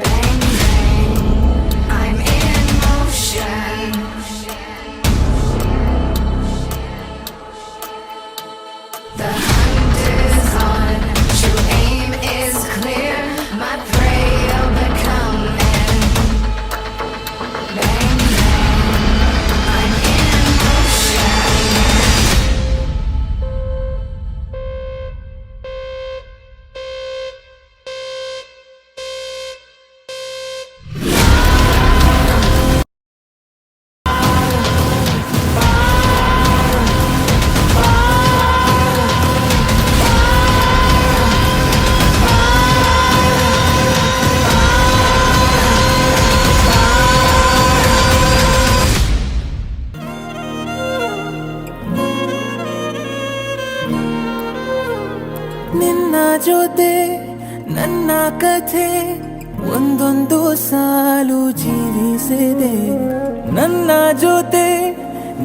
bang. ನಿನ್ನ ಜೊತೆ ನನ್ನ ಕಥೆ ಒಂದೊಂದು ಸಾಲು ಜೀವಿಸಿದೆ, ನನ್ನ ಜೊತೆ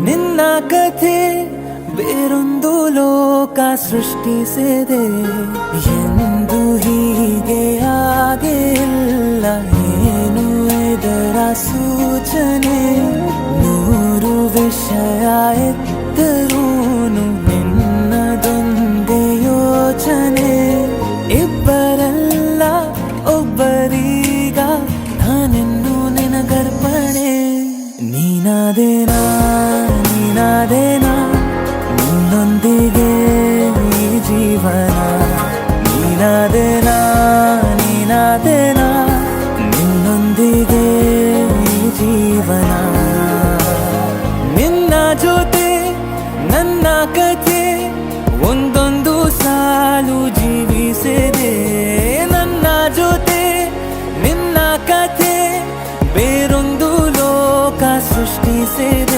ನಿನ್ನ ಕಥೆ ಬೇರೊಂದು ಲೋಕ ಸೃಷ್ಟಿಸಿದೆ. ಎಂದು ಹೀಗೆ ಆಗಿಲ್ಲ ಏನು ಇದರ ಸೂಚನೆ? ನೂರು ವಿಷಯ ಎತ್ತರೂನು ನೀನಾದೇನಾ ನೀನಾದೇನಾ? ನಿನ್ನೊಂದಿಗೆ ಈ ಜೀವನ. ನೀನಾದೇನಾ ನೀನಾದೇನಾ? ನಿನ್ನೊಂದಿಗೆ ಈ ಜೀವನ. ನಿನ್ನ ಜೊತೆ, ನನ್ನ ಕಥೆ, ಒಂದೊಂದು ಸಾಲು ಜೀವಿಸಿದೆ. ನಿನ್ನ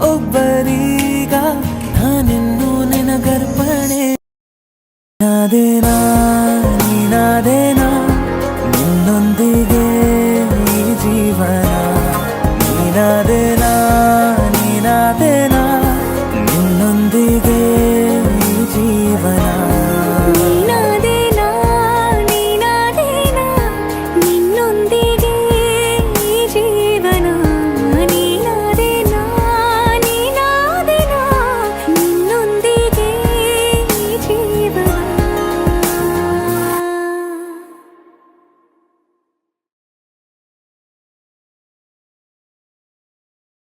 over